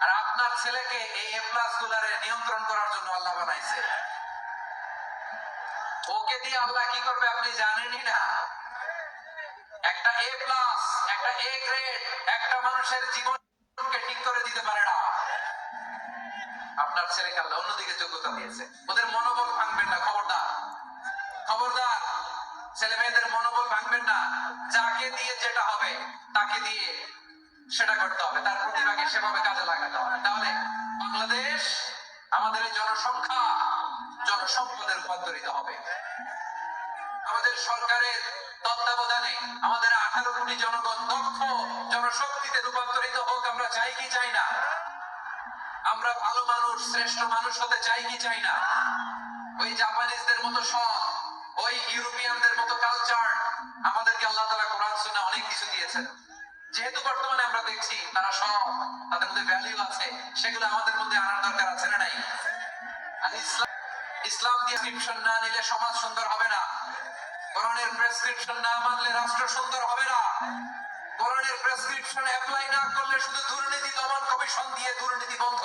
আর আপনার ছেলেকে এই এ প্লাস গুলারে নিয়ন্ত্রণ করার জন্য আল্লাহ বানাইছে। ওকে দিয়ে আল্লাহ কি করবে আপনি জানেনই না? একটা এ প্লাস একটা এ গ্রেড একটা মানুষের জীবনকে ছেলেকে আল্লাহ অন্যদিকে যোগ্যতা দিয়েছে। ওদের মনোবল ভাঙবেন না, খবরদার। খবরদার, ছেলে মেয়েদের মনোবল ভাঙবেন না। যাকে দিয়ে যেটা হবে, তাকে দিয়ে সেটা করতে হবে। তার প্রতিভাকে সেভাবে কাজে লাগাতে হবে তাহলে বাংলাদেশ আমাদের এই জনসংখ্যা জনসম্পদে রূপান্তরিত হবে। আমাদের সরকারের তত্ত্বাবধানে আমাদের আঠারো কোটি জনগণ দক্ষ জনশক্তিতে রূপান্তরিত হোক, আমরা চাই কি চাই না। আমরা ভালো মানুষ, শ্রেষ্ঠ মানুষ হতে চাই কি চাই না? ওই জাপানিজদের মতো সৎ ওই ইউরোপিয়ানদের মতো কালচার আমাদেরকে আল্লাহ তালা কোরআন শুনে অনেক কিছু দিয়েছেন। যেহেতু বর্তমানে আমরা দেখছি তারা সব তাদের মধ্যে ভ্যালিউ আছে, সেগুলো আমাদের মধ্যে আনার দরকার আছে না নাই? আর ইসলাম দিয়ে প্রেসক্রিপশন না নিলে সমাজ সুন্দর হবে না। কোরআনের প্রেসক্রিপশন না মানলে রাষ্ট্র সুন্দর হবে না। কোরআনের প্রেসক্রিপশন অ্যাপ্লাই না করলে শুধু দুর্নীতি দমন কমিশন দিয়ে দুর্নীতি বন্ধ